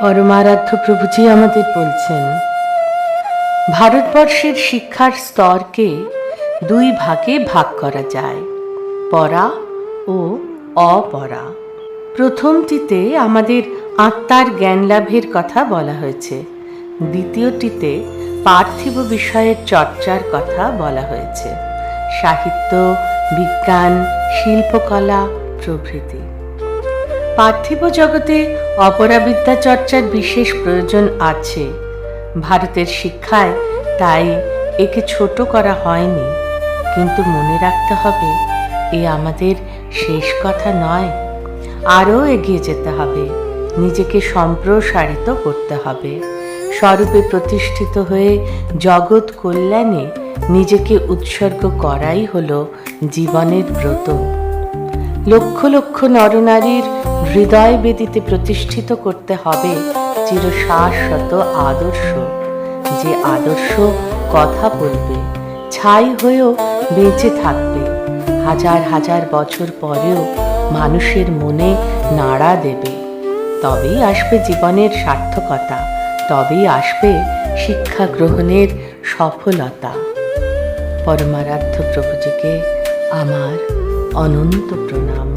পরমারাধ্য প্রভুজি আমাদের বলছেন, ভারতবর্ষের শিক্ষার স্তরকে দুই ভাগে ভাগ করা যায় পড়া ও অপরা। প্রথমটিতে আমাদের আত্মার জ্ঞান লাভের কথা বলা হয়েছে, দ্বিতীয়টিতে পার্থিব বিষয়ের চর্চার কথা বলা হয়েছে, সাহিত্য, বিজ্ঞান, শিল্পকলা প্রভৃতি। পার্থিব জগতে অপরাবিদ্যা চর্চার বিশেষ প্রয়োজন আছে। ভারতের শিক্ষায় তাই একে ছোট করা হয়নি। কিন্তু মনে রাখতে হবে, এ আমাদের শেষ কথা নয়। আরও এগিয়ে যেতে হবে, নিজেকে সম্প্রসারিত করতে হবে। স্বরূপে প্রতিষ্ঠিত হয়ে জগৎ কল্যাণে নিজেকে উৎসর্গ করাই হলো জীবনের ব্রত। লক্ষ লক্ষ নরনারীর হৃদয় বেদিতে প্রতিষ্ঠিত করতে হবে চির শাশ্বত আদর্শ। যে আদর্শ কথা বলবে, ছাই হয়েও বেঁচে থাকবে। হাজার হাজার বছর পরেও মানুষের মনে নাড়া দেবে। তবেই আসবে জীবনের সার্থকতা, তবেই আসবে শিক্ষা গ্রহণের সফলতা। পরমারাধ্য প্রভুজিকে আমার অনন্ত প্রণাম।